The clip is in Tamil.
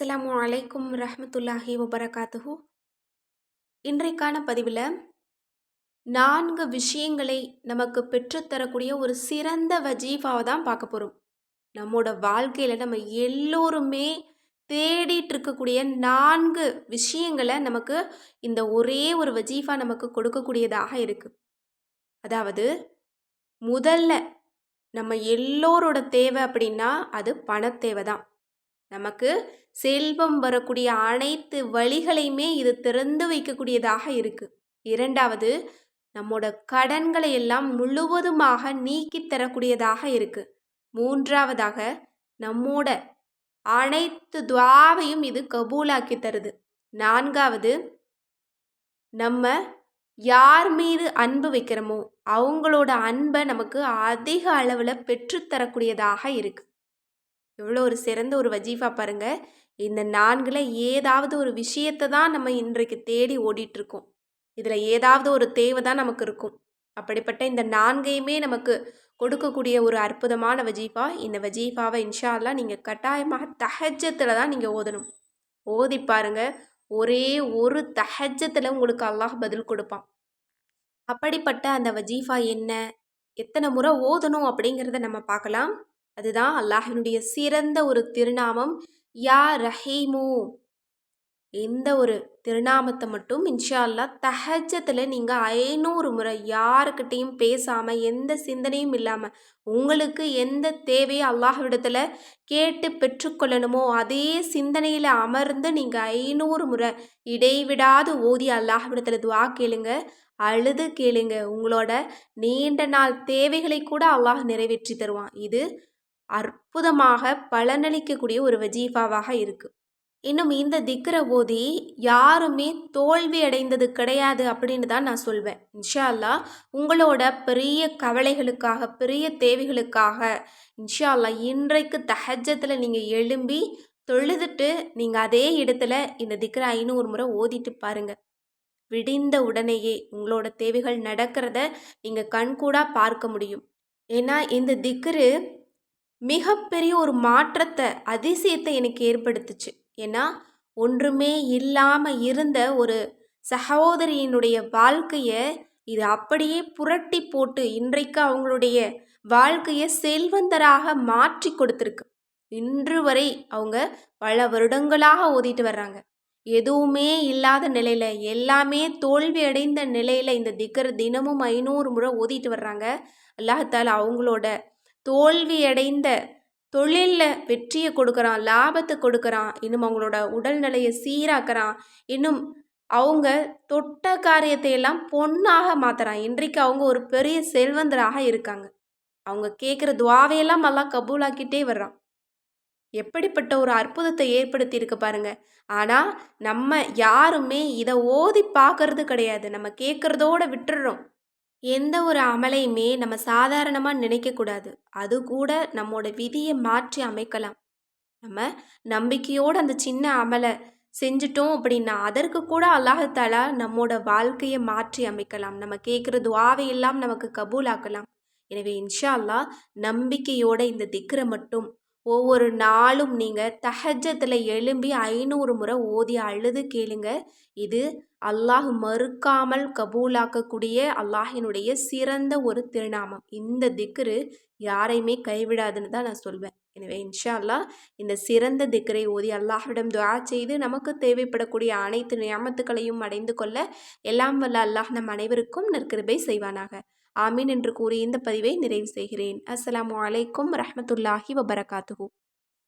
அஸ்லாம் அலைக்கும் ரஹமத்துல்லாஹி வபரகாத்துஹு. இன்றைக்கான பதிவில் நான்கு விஷயங்களை நமக்கு பெற்றுத்தரக்கூடிய ஒரு சிறந்த வஜீஃபாவை தான் பார்க்க போகிறோம் நம்மோட வாழ்க்கையில் நம்ம எல்லோருமே தேடிட்டு இருக்கக்கூடிய நான்கு விஷயங்களை நமக்கு இந்த ஒரே ஒரு வஜீஃபா நமக்கு கொடுக்கக்கூடியதாக இருக்குது அதாவது முதல்ல நம்ம எல்லோரோட தேவை அப்படின்னா அது பணத்தேவை தான். நமக்கு செல்வம் வரக்கூடிய அனைத்து வழிகளையுமே இது திறந்து வைக்கக்கூடியதாக இருக்குது இரண்டாவது நம்மோட கடன்களை எல்லாம் முழுவதுமாக நீக்கி தரக்கூடியதாக இருக்குது மூன்றாவதாக நம்மோட அனைத்து துவாவையும் இது கபூலாக்கி தருது. நான்காவது நம்ம யார் மீது அன்பு வைக்கிறோமோ அவங்களோட அன்பை நமக்கு அதிக அளவில் பெற்றுத்தரக்கூடியதாக இருக்குது எவ்வளோ ஒரு சிறந்த ஒரு வஜீஃபா பாருங்கள் இந்த நான்கில் ஏதாவது ஒரு விஷயத்தை தான் நம்ம இன்றைக்கு தேடி ஓடிட்டுருக்கோம். இதில் ஏதாவது ஒரு தேவை தான் நமக்கு இருக்கும். அப்படிப்பட்ட இந்த நான்கையுமே நமக்கு கொடுக்கக்கூடிய ஒரு அற்புதமான வஜீஃபா. இந்த வஜீஃபாவை இன்ஷால்லாம் நீங்கள் கட்டாயமாக தஹஜத்தில் தான் நீங்கள் ஓதணும். ஓதி பாருங்க. ஒரே ஒரு தஹஜத்தில் உங்களுக்கு அல்லாஹ் பதில் கொடுப்பான். அப்படிப்பட்ட அந்த வஜீஃபா என்ன? எத்தனை முறை ஓதணும் அப்படிங்கிறத நம்ம பார்க்கலாம். அதுதான் அல்லாஹினுடைய சிறந்த ஒரு திருநாமம் யா ரஹீமு. இந்த ஒரு திருநாமத்தை மட்டும் இன்ஷா அல்லா தஹஜத்தில் நீங்கள் ஐநூறு முறை யாருக்கிட்டேயும் பேசாமல் எந்த சிந்தனையும் இல்லாமல் உங்களுக்கு எந்த தேவையோ அல்லாஹ்விடத்தில் கேட்டு பெற்றுக்கொள்ளணுமோ அதே சிந்தனையில் அமர்ந்து நீங்கள் ஐநூறு முறை இடைவிடாது ஓதி அல்லாஹ்விடத்தில் துவா கேளுங்க அழுது கேளுங்க. உங்களோட நீண்ட நாள் தேவைகளை கூட அல்லாஹ் நிறைவேற்றி தருவான். இது அற்புதமாக பலனளிக்கக்கூடிய ஒரு வஜீஃபாவாக இருக்குது இன்னும் இந்த திக்ர ஓதி யாருமே தோல்வி அடைந்தது கிடையாது அப்படின்னு தான் நான் சொல்வேன். இன்ஷா அல்லா உங்களோட பெரிய கவலைகளுக்காக பெரிய தேவைகளுக்காக இன்ஷா அல்லா இன்றைக்கு தஹஜத்தில் நீங்கள் எழும்பி தொழுதுட்டு நீங்கள் அதே இடத்துல இந்த திக்ர ஐநூறு முறை ஓதிட்டு பாருங்கள் விடிந்த உடனேயே உங்களோட தேவைகள் நடக்கிறத நீங்கள் கண்கூடாக பார்க்க முடியும். ஏன்னா இந்த திக்ரு மிகப்பெரிய ஒரு மாற்றத்தை அதிசயத்தை எனக்கு ஏற்படுத்துச்சு. ஏன்னா ஒன்றுமே இல்லாமல் இருந்த ஒரு சகோதரியினுடைய வாழ்க்கையை இது அப்படியே புரட்டி போட்டு இன்றைக்கு அவங்களுடைய வாழ்க்கையை செல்வந்தராக மாற்றி கொடுத்துருக்கு. இன்று வரை அவங்க பல வருடங்களாக ஓதிட்டு வர்றாங்க. எதுவுமே இல்லாத நிலையில் எல்லாமே தோல்வி அடைந்த நிலையில் இந்த திக்கர் தினமும் ஐநூறு முறை ஓதிட்டு வர்றாங்க. அல்லாஹால அவங்களோட தோல்வியடைந்த தொழிலில் வெற்றியை கொடுக்குறான் லாபத்தை கொடுக்குறான் இன்னும் அவங்களோட உடல்நிலையை சீராக்குறான் இன்னும் அவங்க தொட்ட காரியத்தை எல்லாம் பொண்ணாக மாற்றுறான் இன்றைக்கு அவங்க ஒரு பெரிய செல்வந்தராக இருக்காங்க. அவங்க கேட்குற துவாவையெல்லாம் எல்லாம் கபூலாக்கிட்டே வர்றான். எப்படிப்பட்ட ஒரு அற்புதத்தை ஏற்படுத்தி இருக்கு பாருங்க. ஆனால் நம்ம யாருமே இதை ஓதி பார்க்கறது கிடையாது. நம்ம கேட்குறதோட விட்டுடுறோம் எந்த ஒரு அமலையுமே நம்ம சாதாரணமாக நினைக்கக்கூடாது அது கூட நம்மோட விதியை மாற்றி அமைக்கலாம். நம்ம நம்பிக்கையோடு அந்த சின்ன அமலை செஞ்சிட்டோம் அப்படின்னா அதற்கு கூட அல்லாஹாலா நம்மோட வாழ்க்கையை மாற்றி அமைக்கலாம். நம்ம கேட்குற துவாவையெல்லாம் நமக்கு கபூலாக்கலாம். எனவே இன்ஷா அல்லா நம்பிக்கையோட இந்த திக்கரை மட்டும் ஒவ்வொரு நாளும் நீங்கள் தஹஜத்தில் எழும்பி ஐநூறு முறை ஓதி அழுது கேளுங்க. இது அல்லாஹ் மறுக்காமல் கபூலாக்கக்கூடிய அல்லாஹினுடைய சிறந்த ஒரு திருநாமம். இந்த திக்ரு யாரையுமே கைவிடாதுன்னு தான் நான் சொல்வேன். எனவே இன்ஷா அல்லாஹ் இந்த சிறந்த திக்கரை ஓதி அல்லாஹ்விடம் துவா செய்து நமக்கு தேவைப்படக்கூடிய அனைத்து நியமத்துக்களையும் அடைந்து கொள்ள எல்லாம் வல்ல அல்லாஹ் நம் அனைவருக்கும் நற்கிருபை செய்வானாக. ஆமீன் என்று கூறி இந்த பதிவை நிறைவு செய்கிறேன். அஸ்லாம் வலைக்கம் ரஹமத்துல்லாஹி வபரகாத்துஹூ.